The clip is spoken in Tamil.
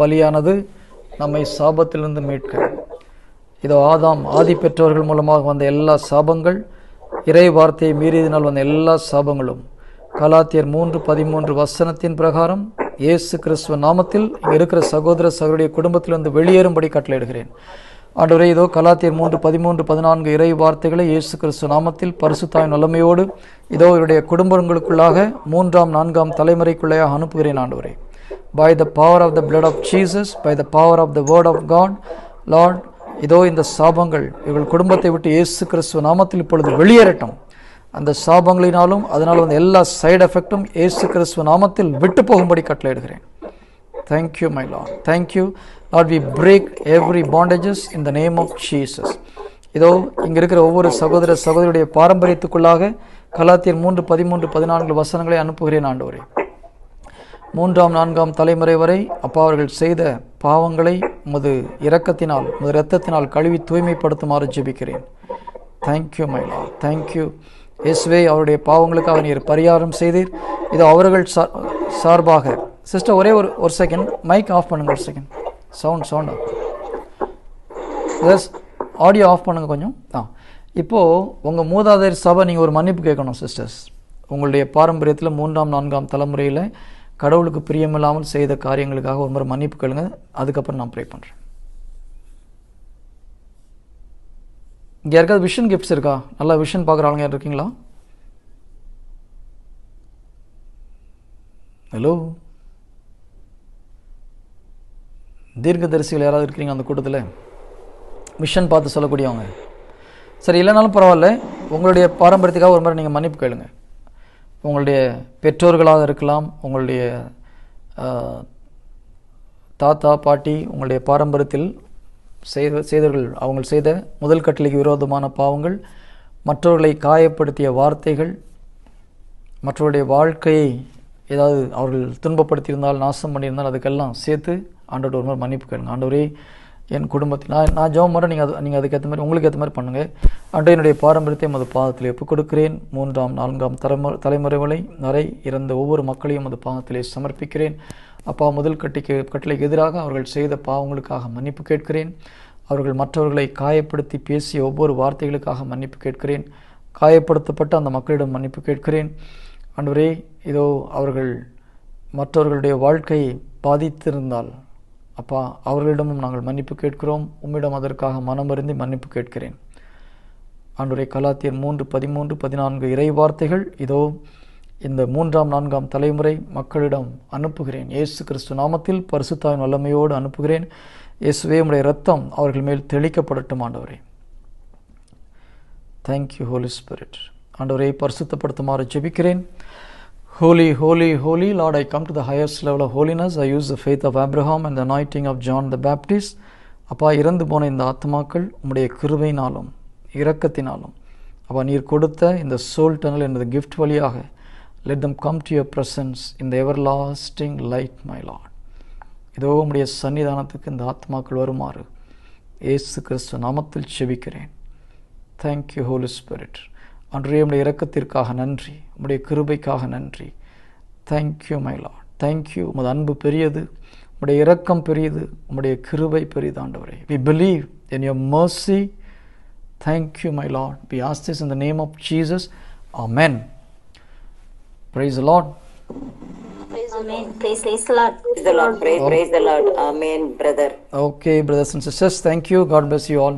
பலியானது நம்மை சாபத்திலிருந்து மீட்க. இதோ ஆதாம் ஆதி பெற்றோர்கள் மூலமாக வந்த எல்லா சாபங்கள் இறை வார்த்தையை மீறியதினால் வந்த எல்லா சாபங்களும். கலாத்தியர் மூன்று பதிமூன்று வசனத்தின் பிரகாரம் இயேசு கிறிஸ்துவ நாமத்தில் இங்கே இருக்கிற சகோதர சகோதரிய குடும்பத்திலிருந்து வெளியேறும்படி கட்டளையிடுகிறேன். ஆண்டவரே இதோ கலாத்தியர் மூன்று பதிமூன்று பதினான்கு இறை வார்த்தைகளை இயேசு கிறிஸ்து நாமத்தில் பரிசுத்தாய் நல்லமையோடு இதோ இவருடைய குடும்பங்களுக்குள்ளாக மூன்றாம் நான்காம் தலைமுறைக்குள்ளேயாக அனுப்புகிறேன் ஆண்டவரே. By the power of the blood of Jesus by the power of the word of God Lord இதோ இந்த சாபங்கள். இவர்கள் குடும்பத்தை விட்டு இயேசு கிறிஸ்துவ நாமத்தில் இப்பொழுது வெளியேறட்டும். அந்த சாபங்களினாலும் அதனால் வந்து எல்லா சைடு எஃபெக்டும் ஏசு கிறிஸ்துவ நாமத்தில் விட்டு போகும்படி கட்டளையிடுகிறேன். Thank you my Lord thank you Lord we break every bandages in the name of Jesus இதோ இங்கே இருக்கிற ஒவ்வொரு சகோதர சகோதரியுடைய பாரம்பரியத்துக்குள்ளாக கலாத்தியர் மூன்று பதிமூன்று பதினான்கு வசனங்களை அனுப்புகிறேன் ஆண்டவரே. மூன்றாம் நான்காம் தலைமுறை வரை அப்பா அவர்கள் செய்த பாவங்களை உமது இரக்கத்தினால் உமது இரத்தத்தினால் கழுவி தூய்மைப்படுத்துமாறு ஜெபிக்கிறேன். தேங்க்யூ மை தேங்க்யூ இயேசுவே அவருடைய பாவங்களுக்காக நீர் பரிகாரம் செய்தீர். இது அவர்கள் சா- சார்பாக. சிஸ்டர் ஒரே ஒரு ஒரு செகண்ட் மைக் ஆஃப் பண்ணுங்க ஒரு second sound sound yes audio off பண்ணுங்க கொஞ்சம். ஆ. இப்போது உங்கள் மூதாதையர் சபை நீங்கள் ஒரு மன்னிப்பு கேட்கணும் சிஸ்டர்ஸ் உங்களுடைய பாரம்பரியத்தில் மூன்றாம் நான்காம் தலைமுறையில் கடவுளுக்கு பிரியமில்லாமல் செய்த காரியங்களுக்காக ஒரு முறை மன்னிப்பு கேளுங்க. அதுக்கப்புறம் நான் ப்ரே பண்ணுறேன் இங்கே யாருக்காவது விஷன் கிஃப்ட்ஸ் இருக்கா? நல்லா விஷன் பார்க்குற ஆளுங்க யார் இருக்கீங்களா? ஹலோ தீர்க்கதரிசிகள் யாராவது இருக்கிறீங்க அந்த கூட்டத்தில்? மிஷன் பார்த்து சொல்லக்கூடியவங்க. சரி இல்லைனாலும் பரவாயில்ல. உங்களுடைய பாரம்பரியத்துக்காக ஒரு முறை நீங்கள் மன்னிப்பு கேளுங்க. உங்களுடைய பெற்றோர்களாக இருக்கலாம் உங்களுடைய தாத்தா பாட்டி உங்களுடைய பாரம்பரியத்தில் செய்த செய்தவர்கள் அவங்க செய்த முதல் கட்டளைக்கு விரோதமான பாவங்கள் மற்றவர்களை காயப்படுத்திய வார்த்தைகள் மற்றவருடைய வாழ்க்கையை ஏதாவது அவர்கள் துன்பப்படுத்தியிருந்தால் நாசம் பண்ணியிருந்தால் அதுக்கெல்லாம் சேர்த்து ஆண்டோட ஒரு மாதிரி மன்னிப்பு கேளுங்க. ஆண்டவரே என் குடும்பத்தில் நான் நான் ஜோம் பண்ணுறேன் நீங்கள் அது நீங்கள் அதுக்கேற்ற மாதிரி உங்களுக்கு ஏற்ற மாதிரி பண்ணுங்கள் அன்று என்னுடைய பாரம்பரியத்தை மது பாதத்தில் ஒப்புக் கொடுக்கிறேன். மூன்றாம் நான்காம் தலைமுறை தலைமுறைகளை வரை இறந்த ஒவ்வொரு மக்களையும் அது பாதத்திலே சமர்ப்பிக்கிறேன். அப்பா முதல் கட்டிக்கு கட்டளைக்கு எதிராக அவர்கள் செய்த பாவங்களுக்காக மன்னிப்பு கேட்கிறேன். அவர்கள் மற்றவர்களை காயப்படுத்தி பேசிய ஒவ்வொரு வார்த்தைகளுக்காக மன்னிப்பு கேட்கிறேன். காயப்படுத்தப்பட்ட அந்த மக்களிடம் மன்னிப்பு கேட்கிறேன். அன்றுவரே இதோ அவர்கள் மற்றவர்களுடைய வாழ்க்கையை பாதித்திருந்தால் அப்பா அவர்களிடமும் நாங்கள் மன்னிப்பு கேட்கிறோம். உம்மிடம் அதற்காக மனமருந்தி மன்னிப்பு கேட்கிறேன். ஆண்டுரை கலாத்தியர் மூன்று பதிமூன்று பதினான்கு இறை வார்த்தைகள் இதோ இந்த மூன்றாம் நான்காம் தலைமுறை மக்களிடம் அனுப்புகிறேன். இயேசு கிறிஸ்து நாமத்தில் பரிசுத்தாவின் வல்லமையோடு அனுப்புகிறேன். இயேசுவே உம்முடைய ரத்தம் அவர்கள் மேல் தெளிக்கப்படட்டும் ஆண்டவரே. தேங்க்யூ ஹோலி ஸ்பிரிட் ஆண்டவரை பரிசுத்தப்படுத்துமாறு ஜெபிக்கிறேன். Holy holy holy Lord I come to the highest level of holiness. I use the faith of Abraham and the anointing of John the Baptist. அப்பா இறந்து போன இந்த ஆத்மாக்கள் உம்முடைய கிருபையினாலும் இரக்கத்தினாலும் அப்பா நீர் கொடுத்த இந்த சோல் டனல் எனது கிஃப்ட் வழியாக let them come to your presence இந்த everlasting light my Lord இதோ உம்முடைய சன்னிதானத்துக்கு இந்த ஆத்மாக்கள் வருமாறு ஏசு கிறிஸ்து நாமத்தில் செபிக்கிறேன் தேங்க்யூ ஹோலி ஸ்பிரிட் அன்றைய உம்முடைய இரக்கத்திற்காக நன்றி உம்முடைய கிருபைக்காக நன்றி தேங்க்யூ மை லார்ட் தேங்க்யூ உமது அன்பு பெரியது உம்முடைய இரக்கம் பெரியது உம்முடைய கிருபை பெரியது ஆண்டவரே we believe in your mercy thank you my lord we ask this in the name of Jesus amen praise the lord Amen. Praise, praise the Lord. Praise the Lord. Praise, praise the Lord. Amen, brother. okay brothers and sisters thank you god bless you all